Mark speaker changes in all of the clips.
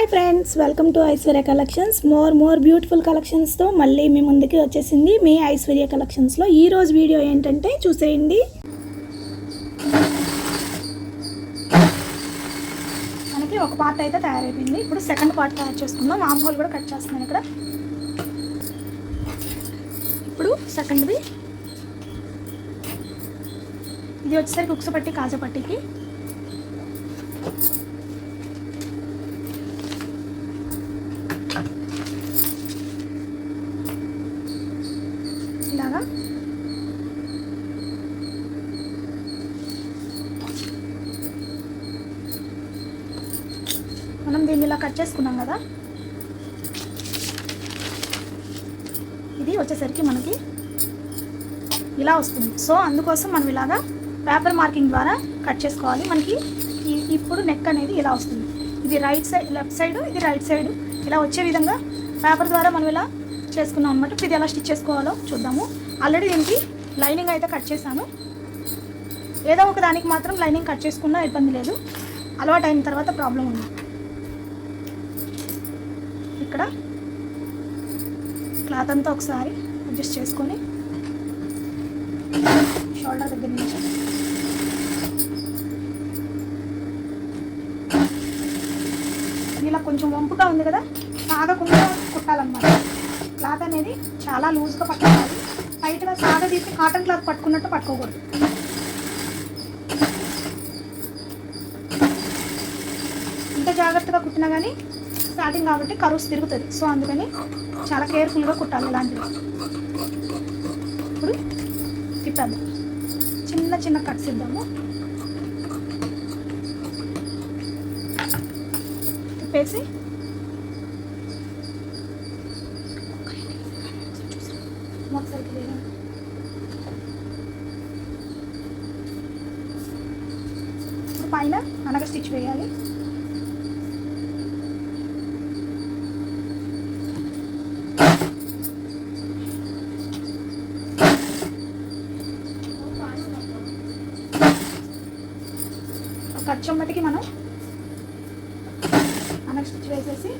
Speaker 1: Hi friends welcome to Aishwarya collections more more beautiful కలెక్షన్స్తో మళ్ళీ మీ ముందుకి వచ్చేసింది మీ ఐశ్వర్య కలెక్షన్స్లో ఈ రోజు వీడియో ఏంటంటే చూసేయండి. మనకి ఒక పార్ట్ అయితే తయారైపోయింది. ఇప్పుడు సెకండ్ పార్ట్ తయారు చేసుకుందాం. ఆమ్ హోల్ కూడా కట్ చేస్తున్నాను ఇక్కడ. ఇప్పుడు సెకండ్ది ఇది వచ్చేసరికి ఉక్సపట్టి కాజపట్టికి ఇలాగా మనం దీన్ని ఇలా కట్ చేసుకున్నాం కదా? ఇది వచ్చేసరికి మనకి ఇలా వస్తుంది. సో అందుకోసం మనం ఇలాగా పేపర్ మార్కింగ్ ద్వారా కట్ చేసుకోవాలి. మనకి ఇప్పుడు నెక్ అనేది ఇలా వస్తుంది. ఇది రైట్ సైడ్ లెఫ్ట్ సైడ్ ఇది రైట్ సైడ్. ఇలా వచ్చే విధంగా పేపర్ ద్వారా మనం ఇలా చేసుకున్నాం అనమాట ఇది ఎలా స్టిచ్ చేసుకోవాలో చూద్దాము. ఆల్రెడీ దీనికి లైనింగ్ అయితే కట్ చేశాను. ఏదో ఒక దానికి మాత్రం లైనింగ్ కట్ చేసుకున్నా ఇబ్బంది లేదు. అలవాటు అయిన తర్వాత ప్రాబ్లం ఉంది. ఇక్కడ క్లాత్ అంతా ఒకసారి అడ్జస్ట్ చేసుకొని షోల్డర్ దగ్గర నుంచి ఇలా కొంచెం వంపుగా ఉంది కదా సాగకుండా కుట్టాలన్నమాట. క్లాత్ అనేది చాలా లూజ్గా పట్టుకోవాలి. టైట్గా సాగ తీసి కాటన్ క్లాత్ పట్టుకున్నట్టు పట్టుకోకూడదు. ఎంత జాగ్రత్తగా కుట్టినా కానీ స్టార్టింగ్ కాబట్టి కరువుస్ తిరుగుతుంది. సో అందుకని చాలా కేర్ఫుల్గా కుట్టాలి ఇలాంటివి. ఇప్పుడు తిప్పాము చిన్న చిన్న కట్స్ ఇద్దాము. తిప్పేసి ఇప్పుడు పైన అనగ స్టిచ్ వేయాలి. ఖర్చు మట్టికి మనం అనగ స్టిచ్ వేసేసి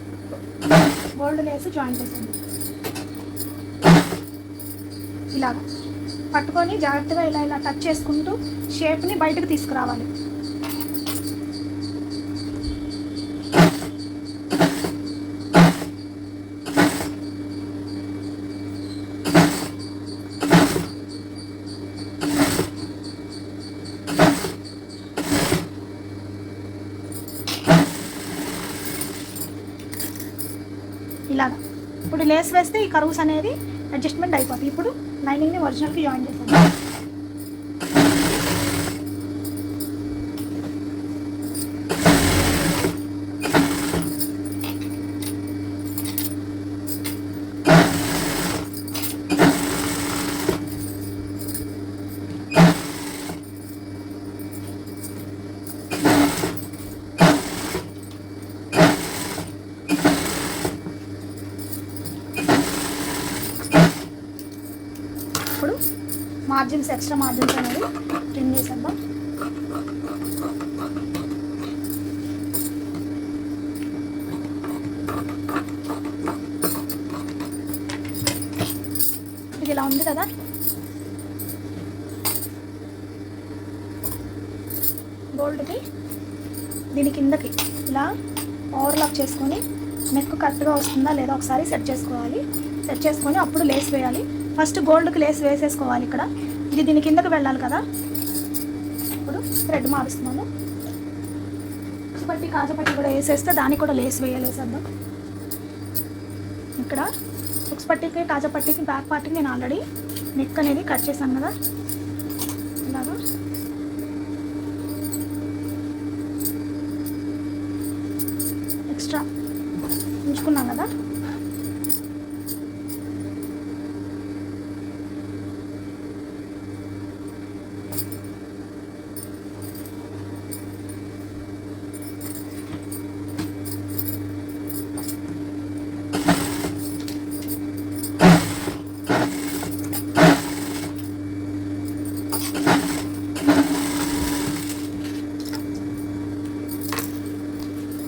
Speaker 1: గోల్డ్ లేసి జాయిన్ చేసాము ఇలాగా. పట్టుకొని జాగ్రత్తగా ఇలా ఇలా టచ్ చేసుకుంటూ షేప్ని బయటకు తీసుకురావాలి. ఇలాగా. ఇప్పుడు లేస్ వేస్తే ఈ కరువుస్ అనేది అడ్జస్ట్మెంట్ అయిపోతుంది ఇప్పుడు లైనింగ్ని ఒరిజినల్కి జాయిన్ చేస్తాను ఇప్పుడు మార్జిన్స్ ఎక్స్ట్రా మార్జిన్స్ అనేది ప్రింట్ చేసేద్దాం. ఇది ఇలా ఉంది కదా? గోల్డ్కి దీని కిందకి ఇలా ఓవర్లాక్ చేసుకొని నెక్ కరెక్ట్గా వస్తుందా లేదా ఒకసారి సెట్ చేసుకోవాలి. సెట్ చేసుకొని అప్పుడు లేస్ వేయాలి. ఫస్ట్ గోల్డ్కి లేస్ వేసేసుకోవాలి ఇక్కడ. ఇది దీని కిందకి వెళ్ళాలి కదా? ఇప్పుడు థ్రెడ్ మారుస్తున్నాను. పట్టి కాజపట్టి కూడా వేసేస్తే దానికి కూడా లేస్ వేయలేసేద్దాం ఇక్కడ ఉక్స్ పట్టికి కాజపట్టికి బ్యాక్ పార్టీకి నేను ఆల్రెడీ నెక్ అనేది కట్ చేశాను కదా? ఇలాగా. ఎక్స్ట్రా ఉంచుకున్నాం కదా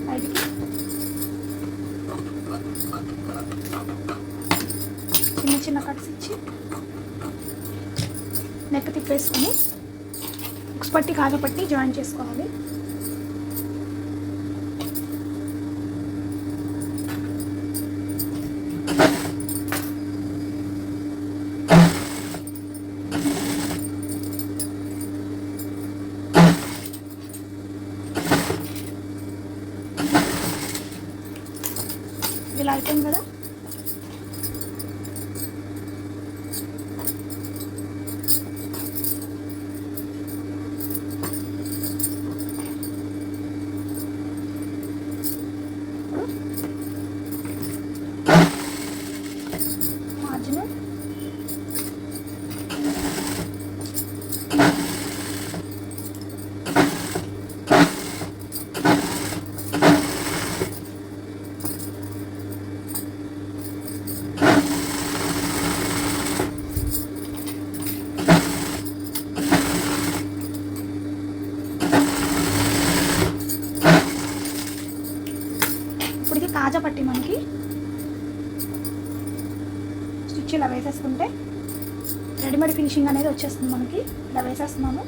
Speaker 1: బయటికి చిన్న చిన్న కట్స్ ఇచ్చి నెక్ తిప్పేసుకొని ఉక్స్ పట్టి కాజపట్టి జాయిన్ చేసుకోవాలి. ఇలా అయిపోయింది కదా? ఇప్పటికి కాజా పట్టి మనకి స్టిచ్ ఇలా వేసేసుకుంటే రెడీమేడ్ ఫినిషింగ్ అనేది వచ్చేస్తుంది మనకి. ఇలా వేసేస్తున్నాము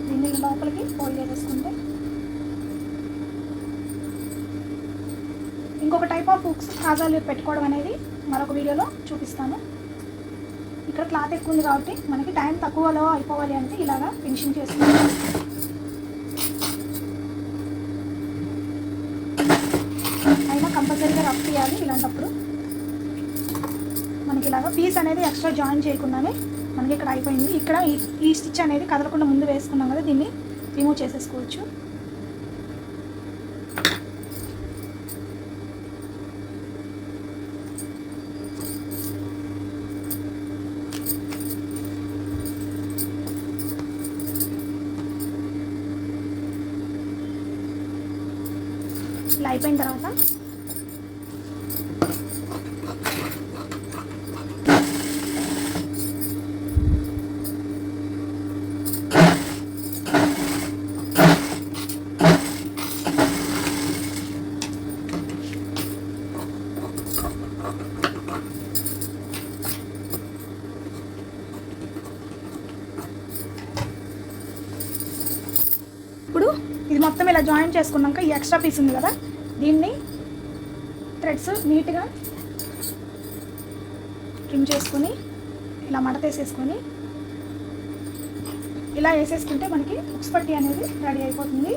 Speaker 1: దీన్ని లోపలికి ఫోల్డ్ చేసేసుకుంటే. ఇంకొక టైప్ ఆఫ్ హుక్స్ కాజాలు పెట్టుకోవడం అనేది మరొక వీడియోలో చూపిస్తాను. ఇక్కడ క్లాత్ ఎక్కువ ఉంది కాబట్టి మనకి టైం తక్కువలో అయిపోవాలి అంటే ఇలాగా ఫినిషింగ్ చేసుకుంటాం అయినా కంపల్సరీగా రఫ్ చేయాలి ఇలాంటప్పుడు. మనకి ఇలాగా పీస్ అనేది ఎక్స్ట్రా జాయిన్ చేయకుండానే మనకి ఇక్కడ అయిపోయింది. ఇక్కడ ఈ- ఈ స్టిచ్ అనేది కదలకుండా ముందు వేసుకున్నాం కదా దీన్ని రిమూవ్ చేసేసుకోవచ్చు. ఇలా అయిపోయిన తర్వాత ఇప్పుడు ఇది మొత్తం ఇలా జాయిన్ చేసుకున్నాక ఈ ఎక్స్ట్రా పీస్ ఉంది కదా దీన్ని థ్రెడ్స్ నీట్గా ట్రిమ్ చేసుకొని ఇలా మడతేసేసుకొని ఇలా వేసేసుకుంటే మనకి ఉక్స్ పట్టి అనేది రెడీ అయిపోతుంది.